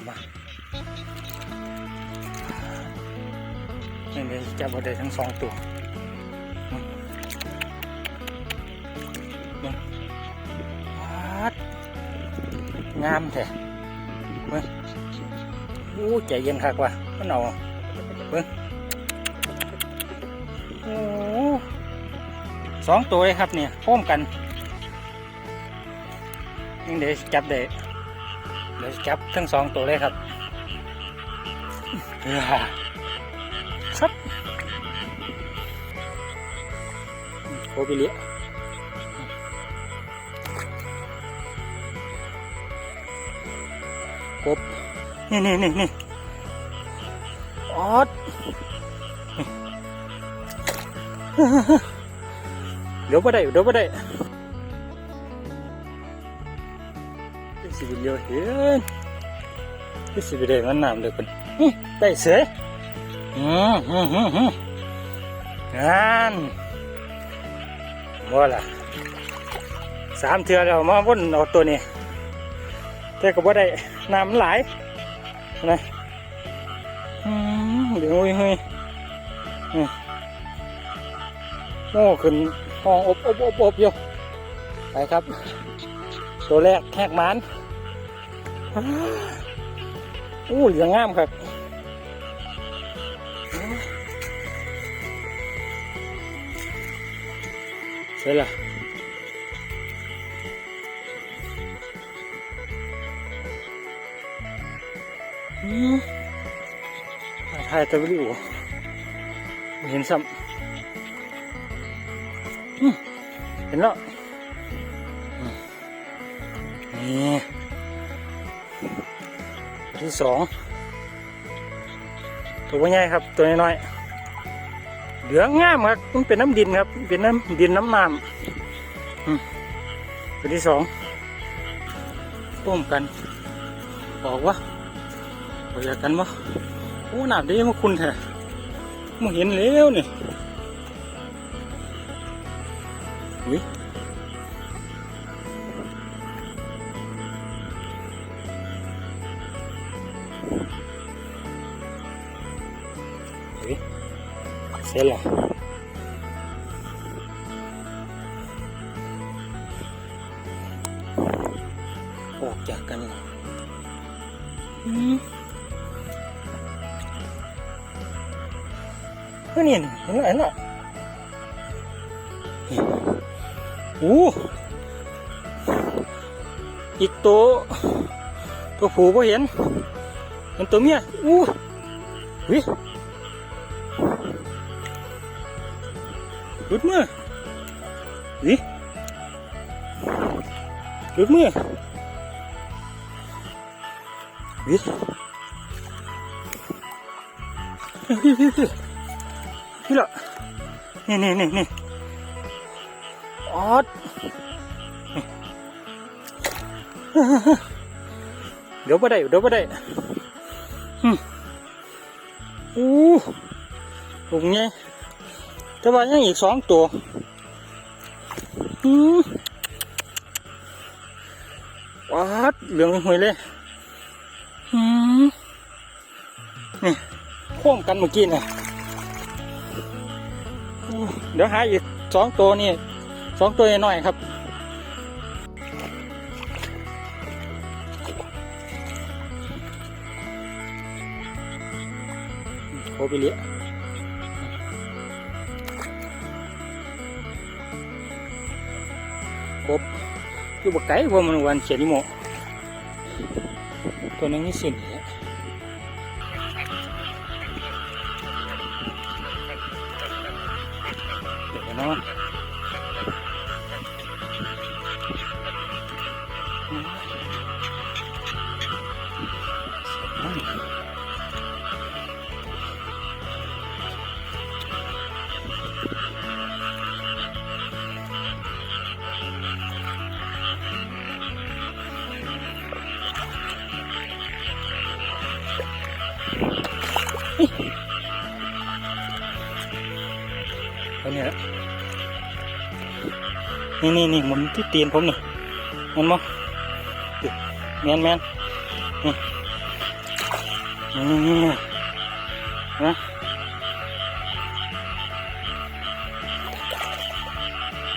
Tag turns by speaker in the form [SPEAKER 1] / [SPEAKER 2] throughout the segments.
[SPEAKER 1] มว่านี่เดี๋ยวจับเอาได้ทั้งสองตัววัดงามแท้เว้ยโอ้ใจเย็นคักว่ะมันเอาเบิ่งโอ้สองตัวเลยครับเนี่ยพร้อมกันนี่เดี๋ยวจับได้ เดี๋ยวจับทั้งสองตัวเลยครับครับโคบิเลียกบนี่นี่นี่นี่ออดเดี๋ยวไ่ได้เดี๋ยวไ่ได้ สิบเลียวเห็นที่สิบเดมันน้ำเด็กคนได้เสืออืมอืมอืมอืมงานว่าล่ะสามเทือแล้วมาวนเอาตัวนี้แต่ก็บ่ได้น้ำมันหลายนะอืมเดี๋ยวเฮ้ยเฮ้ยอืมโอ้ขึ้นห้องอบอบอบอบอยู่ไปครับ ตัวแรกแหกมัน อู้เหลืองงามครับเสร็จละอืมถ่ายตะวิดีโอไม่เห็นซ้ำอืมเห็นแล้วนี่ ที่สองตัวใหญ่ครับ ตัวน้อยๆเหลืองงามครับมันเป็นน้ำดินครับ เป็นน้ำดินน้ำน้ำอืมตัวที่สองต้มกันบอกว่าบอกอยากกันวะโอ้หนาบได้มาคุณแท้มาเห็นแล้วนี่อุ้ย เสร็จแล้วออกจากกันแล้วอืมเฮ้ ห็นแล้วเห็นแล้วนี่โอ้อีกตัวตัวผูก็เห็นเห็นตัวเมียอู้วิหลุดมือวิหลุดมือวิพี่พี่พี่พี่ละนี่นี่นี่นี่ออดเดี๋ยวไปได้เดี๋ยวไปได้อืมอู้ลุงไง แต่ว่ายังอีกสองตัวอืมวัดเหลืองหวยเลยอืมนี่พ่วงกันเมื่อกี้เนี่ยเดี๋ยวหาอีกสองตัวนี่สองตัวน้อยครับโคบิเลีย ครบอยู่บกไก่พวกมันวันเขียนิโมตัวนึงนี่สินี้เดี๋ยวนะ นี่นี่นี่หมุนที่ตีนผมนี่เห็นมั้ยแมนแมนอืมนะ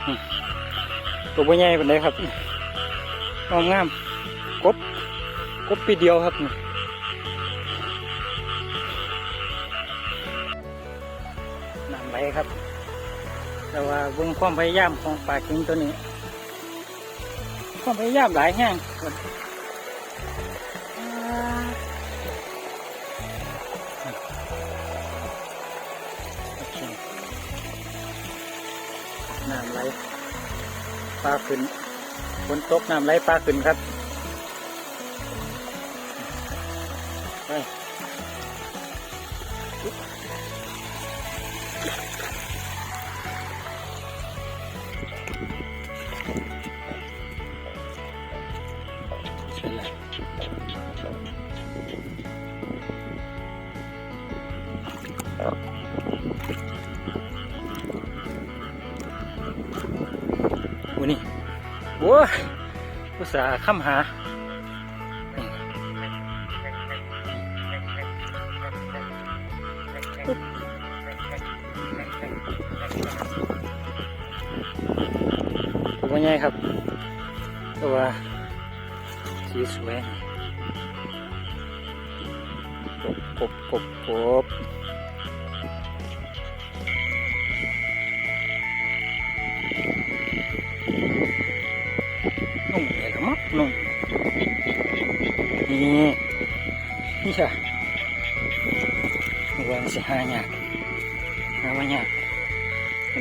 [SPEAKER 1] อืมตัวใหญ่เป็นไดครับงามงามกบกบปีเดียวครับนี่ แต่ว่าเบิ่งความพยายามของปลาเข็งตัวนี้ ความพยายามหลายแห้งน้ำไหลปลาขึ้นฝนตกน้ำไหลปลาขึ้นครับ โอ้นี่โอ้ยอุตส่าห์ค้ำหาตัวใหญ่ครับตัวสีสวยกบกบกบ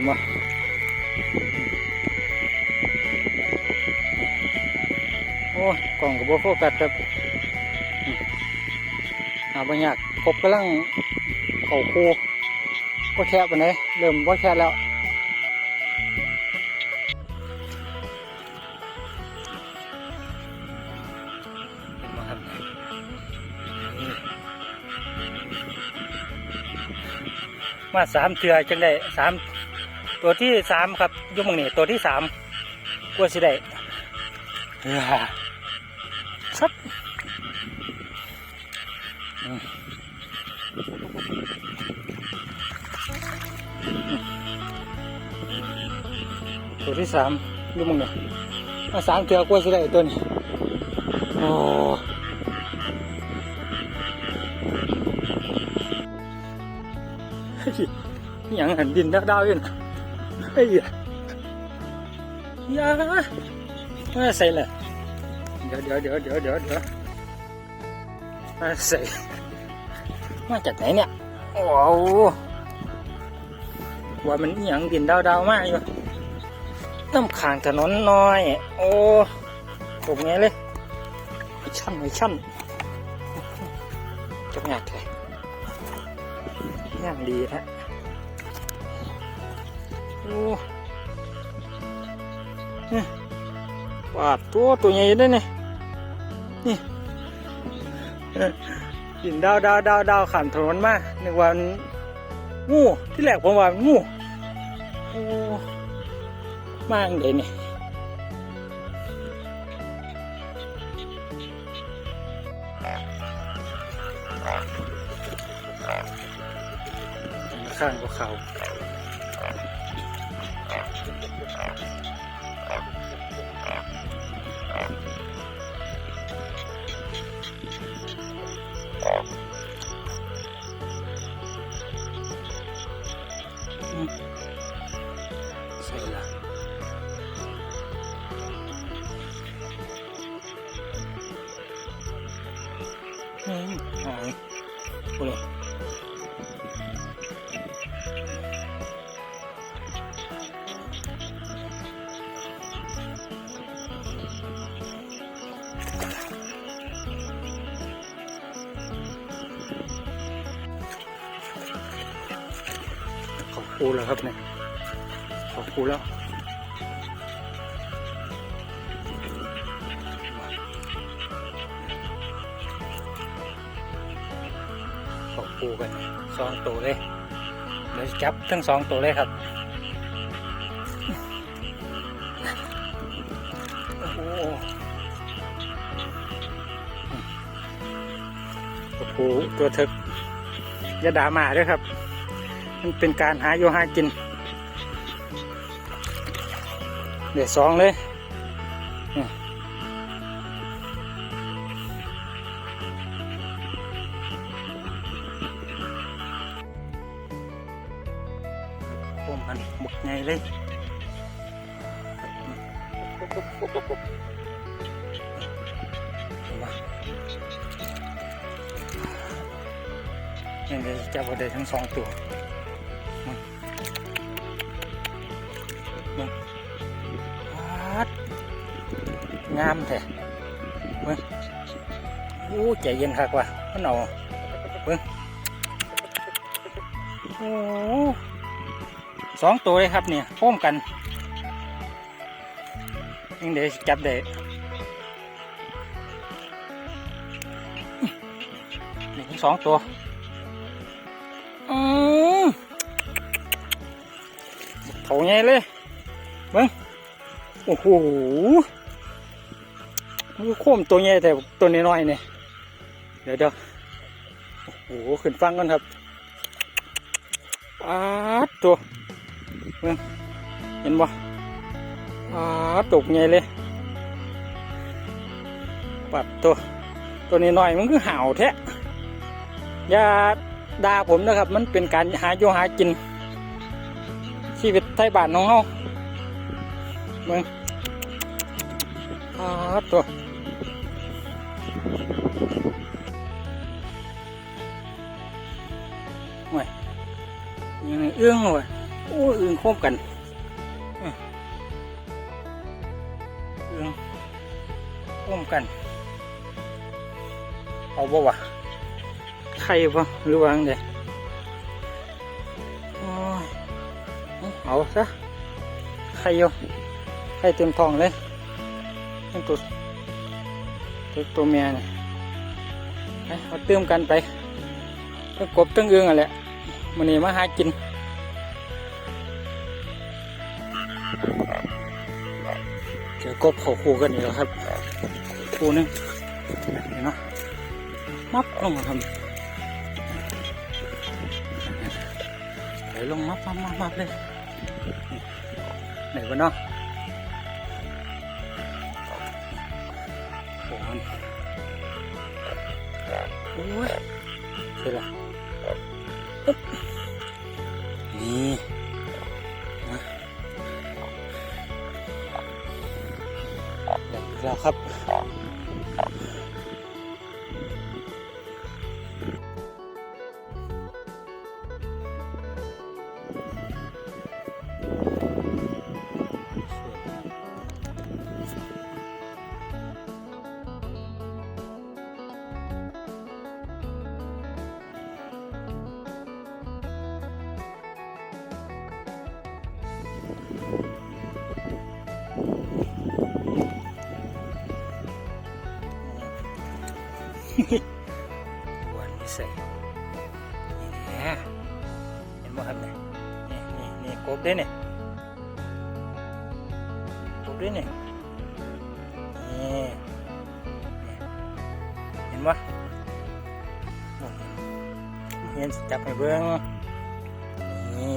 [SPEAKER 1] นบ่โอ้กล่องกับโบโฟกัสครับอืมหาบางอย่างกบกำลังเข่าคูก็แคบไปไหนเริ่มว่าแคบแล้วมาครับนี่มาสามเถื่อจังได้สาม ตัวที่สามครับอยุ่หมองนี่ตัวที่สามกลัวสิได้เฮ้ยชับอืมตัวที่สามดูมึงเนี่ยมาสามเถือกล้วยสิได้ตัวนี้โอ้เฮ้ยอหย่างหันดินดาวๆอยู่นะ เฮ้ยอย่ามาใส่เลยเดี๋ยวเดี๋ยวเดี๋ยวเดี๋ยวเดี๋ยวเดี๋ยวมาใส่มาจากไหนเนี่ยว้าวว่ามันอหย่างดินดาวดาวมากอยู่น้ำขางถนนน้อย โอ้ตกไงเลยไอชั่นไอชั่น โอ้เนี่ยปาดตัวตัวใหญ่ด้วยนี่ยนี่กินดาวดาวดาวดาวขันถนนมานึกว่ามันงูที่แรกผมว่ามันงูโอ้มากเลยนี่ยข้างก็เขา อื กูแล้วครับเนี่ยขอบคูแล้วขอบคูกันสองตัวเลยเดี๋ยวจับทั้งสองตัวเลยครับโอ้โหตัวเถกอย่าด่าหมาด้วยครับ มันเป็นการหาอยู่หากิน เดี๋ยวสองเลยนี่ผมมันหมกไงเลยนี่เดี๋ยวจะเอาได้ทั้งสองตัว งามแท้เบิ่งโอ้ใจเย็นคักว่ะมันเอาเบิ่งโอ้สองตัวเลยครับเนี่ยพร้อมกันยังเดี๋ยวจับได้นี่สองตัวอืมเขาไงเลยเบิ้งโอ้โห โค้มตัวใหญ่แต่ตัวน้อยๆเนี่ยเดี๋ยวเดี๋ยวโอ้โหขึ้นฟังกันครับอาดตัวเบิ้งเห็นบ่อาดตกใหญ่เลยปัดตัวตัวน้อยๆมันคือห่าวแท้อย่าด่าผมนะครับ มันเป็นการหาอยู่หากิน ชีวิตไทยบ้านของเฮาเมืองอาตัว วยยังไงเอื้องเลยโอ้ยเอื้องคบกันเอื้องคบกัน เอาบ่วะไข่ปะหรือว่าไงโอ้ยเอาซะไข่อยู่ไข่เต็มทองเลยนี่ตัว ตัวตัวเมียเนี่ยไปเอาเติมกันไปตั้งกบตั้งเอื้องอะไรมันนี่มาหากินเจอกบเขาคู่กันอีกแล้วครับ คู่นึงเหนาะมับลงมาทำไหลลงมับมับมับมับเลยไหนวะเนาะ โอ้ย วันนี้ใส่นี่แหละเห็นบ่ครับเนี่ยนี่นี่นี่กบเด้เนี่ยกบเด้เนี่ยนี่เห็นบ่เห็นจับให้เบิ่งนี่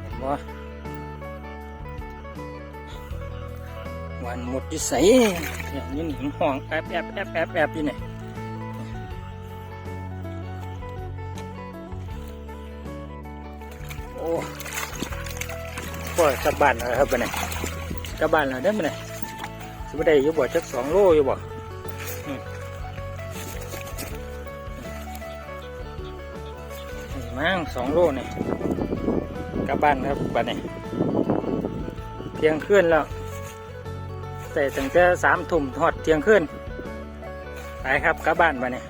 [SPEAKER 1] เห็นบ่ วันหมดที่ใส่เนี่ยนี่หนิงห้องแอบแอบแอบแอบแอบอยู่เนี่ยโอ้ก็กลับบ้านแล้วครับไปไหนกลับบ้านแล้วได้ไหมเนี่ยสมมติได้อยู่บ่จักสองโลอยู่บ่อมนี่มั้งสองโลเนี่ยกลับบ้านครับบ้านนี้เทียงเคลื่อนแล้ว แต่ตั้งแต่สามทุ่มหอดเที่ยงคืนไปครับกลับบ้านมานนี้